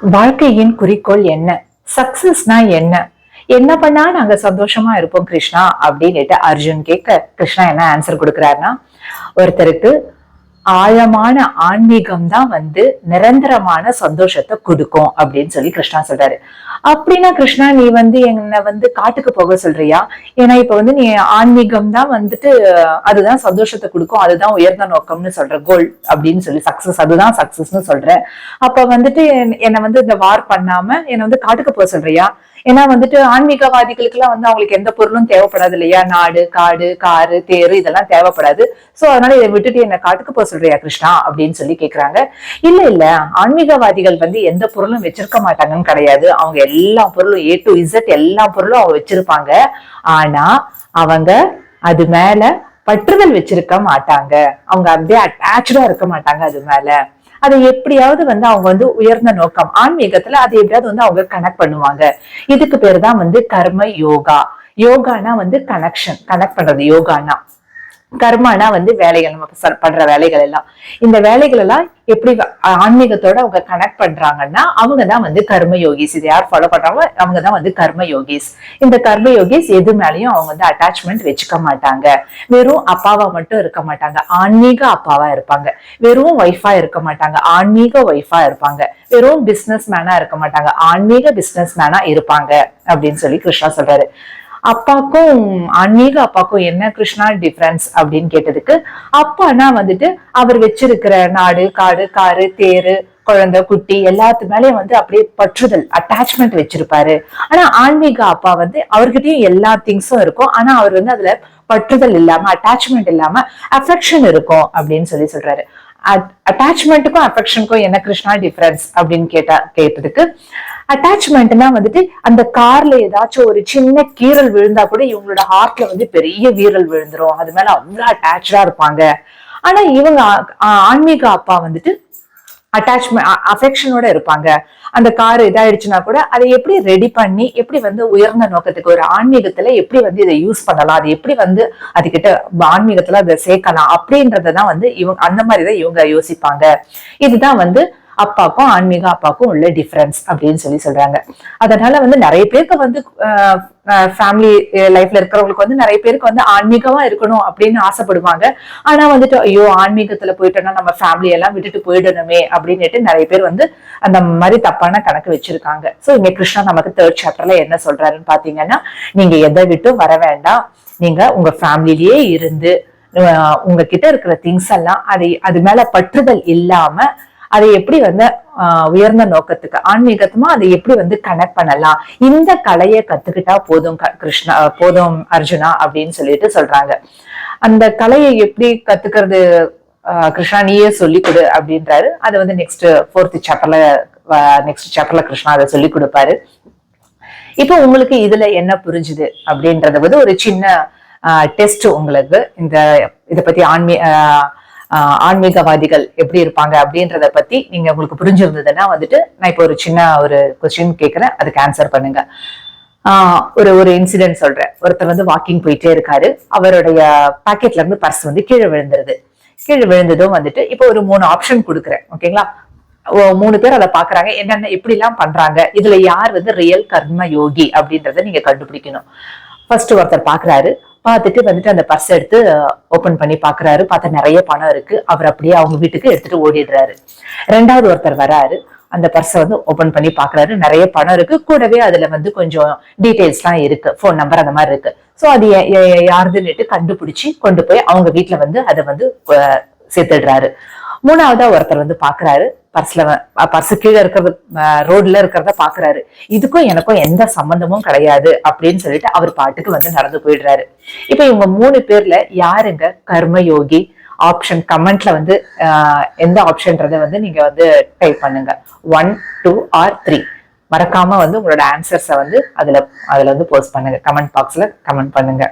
வாழ்க்கையின் குறிக்கோள் என்ன? சக்சஸ்னா என்ன? என்ன பண்ணா நாங்க சந்தோஷமா இருப்போம் கிருஷ்ணா? அப்படின்னுட்டு அர்ஜுன் கேட்க கிருஷ்ணா என்ன ஆன்சர் கொடுக்குறாருன்னா ஒருத்தருக்கு ஆழமான ஆன்மீகம் தான் வந்து நிரந்தரமான சந்தோஷத்தை கொடுக்கும் அப்படின்னு சொல்லி கிருஷ்ணா சொல்றாரு. அப்படின்னா கிருஷ்ணா நீ வந்து என்னை வந்து காட்டுக்கு போக சொல்றியா? ஏன்னா இப்ப வந்து நீ ஆன்மீகம் தான் வந்துட்டு அதுதான் சந்தோஷத்தை கொடுக்கும் அதுதான் உயர்ந்த நோக்கம்னு சொல்ற கோல் அப்படின்னு சொல்லி சக்சஸ் அதுதான் சக்சஸ்னு சொல்ற. அப்ப வந்துட்டு என்னை வந்து இந்த வார் பண்ணாம என்னை வந்து காட்டுக்கு போக சொல்றியா? ஏன்னா வந்துட்டு ஆன்மீகவாதிகளுக்கு எல்லாம் வந்து அவங்களுக்கு எந்த பொருளும் தேவைப்படாது இல்லையா? நாடு காடு காரு தேரு இதெல்லாம் தேவைப்படாது. சோ அதனால இதை விட்டுட்டு என்னை காட்டுக்கு போக சொல்றியா கிருஷ்ணா? அப்படின்னு சொல்லி கேக்குறாங்க. இல்ல இல்ல ஆன்மீகவாதிகள் வந்து எந்த பொருளும் வச்சிருக்க மாட்டாங்கன்னு கிடையாது. அவங்க எல்லா பொருளும் ஏ டு இசட் எல்லா பொருளும் அவங்க வச்சிருப்பாங்க. ஆனா அவங்க அது மேல பற்றுதல் வச்சிருக்க மாட்டாங்க. அவங்க அப்படியே அட்டாச்சா இருக்க மாட்டாங்க அது மேல. அதை எப்படியாவது வந்து அவங்க வந்து உயர்ந்த நோக்கம். ஆன்மீகத்துல அதை எப்படியாவது வந்து அவங்க கனெக்ட் பண்ணுவாங்க. இதுக்கு பேர் தான் வந்து கர்ம யோகா. யோகானா வந்து கனெக்ஷன் கனெக்ட் பண்றது யோகானா. கர்மானா வந்து வேலைகள் நம்ம பண்ற வேலைகள் எல்லாம். இந்த வேலைகள் எல்லாம் எப்படி ஆன்மீகத்தோட அவங்க கனெக்ட் பண்றாங்கன்னா அவங்க தான் வந்து கர்ம யோகிஸ் இது யார் ஃபாலோ பண்றாங்களோ அவங்க தான் வந்து கர்ம யோகிஸ் இந்த கர்ம யோகிஸ் எது மேலயும் அவங்க வந்து அட்டாச்மெண்ட் வச்சுக்க மாட்டாங்க. வெறும் அப்பாவா மட்டும் இருக்க மாட்டாங்க. ஆன்மீக அப்பாவா இருப்பாங்க. வெறும் ஒய்ஃபா இருக்க மாட்டாங்க. ஆன்மீக ஒய்ஃபா இருப்பாங்க. வெறும் பிசினஸ் மேனா இருக்க மாட்டாங்க. ஆன்மீக பிசினஸ் மேனா இருப்பாங்க. அப்படின்னு சொல்லி கிருஷ்ணா சொல்றாரு. அப்பாக்கும் ஆன்மீக அப்பாக்கும் என்ன கிருஷ்ணா டிஃபரன்ஸ் அப்படின்னு கேட்டதுக்கு அப்பானா வந்துட்டு அவர் வச்சிருக்கிற நாடு காடு காரு தேரு குழந்தை குட்டி எல்லாத்து மேலயும் வந்து அப்படியே பற்றுதல் அட்டாச்மெண்ட் வச்சிருப்பாரு. ஆனா ஆன்மீக அப்பா வந்து அவர்கிட்டயும் எல்லா திங்ஸும் இருக்கும். ஆனா அவர் வந்து அதுல பற்றுதல் இல்லாம அட்டாச்மெண்ட் இல்லாம அஃபெக்ஷன் இருக்கும் அப்படின்னு சொல்லி சொல்றாரு. அட்டாச்மெண்ட்டுக்கும் அஃபெக்ஷனுக்கும் என்ன கிருஷ்ணா டிஃபரன்ஸ் அப்படின்னு கேட்டா கேட்டதுக்கு அட்டாச்மெண்ட்னா வந்துட்டு அந்த கார்ல ஏதாச்சும் ஒரு சின்ன கீறல் விழுந்தா கூட இவங்களோட ஹார்ட்ல வந்து பெரிய வீரல் விழுந்துரும். அது மேல அவ்வளவு அட்டாச்சா இருப்பாங்க. ஆனா இவங்க ஆன்மீக அப்பா வந்துட்டு அட்டாச்மெண்ட் அஃபெக்ஷனோட இருப்பாங்க. அந்த கார் இதாயிடுச்சுன்னா கூட அதை எப்படி ரெடி பண்ணி எப்படி வந்து உயர்ந்த நோக்கத்துக்கு ஒரு ஆன்மீகத்துல எப்படி வந்து இதை யூஸ் பண்ணலாம் அது எப்படி வந்து அதுகிட்ட ஆன்மீகத்துல அதை சேர்க்கலாம் அப்படின்றதான் வந்து இவங்க அந்த மாதிரிதான் இவங்க யோசிப்பாங்க. இதுதான் வந்து அப்பாக்கும் ஆன்மீக அப்பாக்கும் உள்ள டிஃப்ரென்ஸ் அப்படின்னு சொல்லி சொல்றாங்க. அதனால வந்து நிறைய பேருக்கு வந்து ஃபேமிலி லைஃப்ல இருக்கிறவங்களுக்கு வந்து நிறைய பேருக்கு வந்து ஆன்மீகமா இருக்கணும் அப்படின்னு ஆசைப்படுவாங்க. ஆனா வந்துட்டு ஐயோ ஆன்மீகத்துல போயிட்டோம்னா நம்ம ஃபேமிலி எல்லாம் விட்டுட்டு போயிடணுமே அப்படின்னுட்டு நிறைய பேர் வந்து அந்த மாதிரி தப்பான கணக்கு வச்சிருக்காங்க. சோ இங்க கிருஷ்ணா நமக்கு தேர்ட் சாப்டர்ல என்ன சொல்றாருன்னு பாத்தீங்கன்னா நீங்க எதை விட்டும் வர வேண்டாம். நீங்க உங்க ஃபேமிலிலேயே இருந்து உங்ககிட்ட இருக்கிற திங்ஸ் எல்லாம் அதை அது மேல பற்றுதல் இல்லாம அதை எப்படி வந்து ஆஹ், உயர்ந்த நோக்கத்துக்கு ஆன்மீகத்துமா அதை எப்படி வந்து கனெக்ட் பண்ணலாம்? இந்த கலையை கத்துக்கிட்டா போதும் கிருஷ்ணா போதும் அர்ஜுனா அப்படின்னு சொல்லிட்டு சொல்றாங்க. அந்த கலையை எப்படி கத்துக்கிறது? ஆஹ், கிருஷ்ணா நீயே சொல்லி கொடு அப்படின்றாரு. அதை வந்து நெக்ஸ்ட் ஃபோர்த் சாப்டர்ல நெக்ஸ்ட் சாப்டர்ல கிருஷ்ணா அதை சொல்லி கொடுப்பாரு. இப்போ உங்களுக்கு இதுல என்ன புரிஞ்சுது அப்படின்றத வந்து ஒரு சின்ன டெஸ்ட் உங்களுக்கு இந்த இதை பத்தி ஆன்மீ ஆஹ் ஆன்மீகவாதிகள் எப்படி இருப்பாங்க அப்படின்றத பத்தி நீங்க உங்களுக்கு புரிஞ்சிருந்ததுன்னா வந்துட்டு நான் இப்போ ஒரு சின்ன ஒரு கொஸ்டின் கேட்கறேன் அதுக்கு ஆன்சர் பண்ணுங்க. ஆஹ் ஒரு ஒரு இன்சிடென்ட் சொல்றேன். ஒருத்தர் வந்து வாக்கிங் போயிட்டே இருக்காரு. அவருடைய பாக்கெட்ல இருந்து பர்ஸ் வந்து கீழே விழுந்துருது. கீழே விழுந்ததும் வந்துட்டு இப்போ ஒரு மூணு ஆப்ஷன் கொடுக்குறேன். ஓகேங்களா மூணு பேர் அதை பாக்குறாங்க என்னென்ன எப்படி எல்லாம் பண்றாங்க? இதுல யார் வந்து ரியல் கர்ம யோகி அப்படின்றத நீங்க கண்டுபிடிக்கணும். ஃபர்ஸ்ட் ஒருத்தர் பாக்குறாரு பார்த்துட்டு வந்துட்டு அந்த பர்ஸ் எடுத்து ஓப்பன் பண்ணி பாக்குறாரு. பார்த்தா நிறைய பணம் இருக்கு. அவர் அப்படியே அவங்க வீட்டுக்கு எடுத்துட்டு ஓடிடுறாரு. ரெண்டாவது ஒருத்தர் வராரு. அந்த பர்ஸை வந்து ஓபன் பண்ணி பாக்குறாரு. நிறைய பணம் இருக்கு. கூடவே அதுல வந்து கொஞ்சம் டீடைல்ஸ்லாம் இருக்கு. போன் நம்பர் அந்த மாதிரி இருக்கு. ஸோ அது யாருதுன்னுட்டு கண்டுபிடிச்சு கொண்டு போய் அவங்க வீட்டுல வந்து அதை வந்து சேர்த்துடுறாரு. மூணாவதா ஒருத்தர் வந்து பாக்குறாரு. பர்ஸ்ல பர்ஸ் கீழே இருக்கிறது ரோட்ல இருக்கிறத பாக்குறாரு. இதுக்கும் எனக்கும் எந்த சம்பந்தமும் கிடையாது அப்படின்னு சொல்லிட்டு அவர் பாட்டுக்கு வந்து நடந்து போயிடுறாரு. இப்ப இவங்க மூணு பேர்ல யாருங்க கர்மயோகி? ஆப்ஷன் கமெண்ட்ல வந்து எந்த ஆப்ஷன்றத வந்து நீங்க வந்து டைப் பண்ணுங்க. One two or three. மறக்காம வந்து உங்களோட ஆன்சர்ஸை வந்து அதுல அதுல வந்து போஸ்ட் பண்ணுங்க. கமெண்ட் பாக்ஸ்ல கமெண்ட் பண்ணுங்க.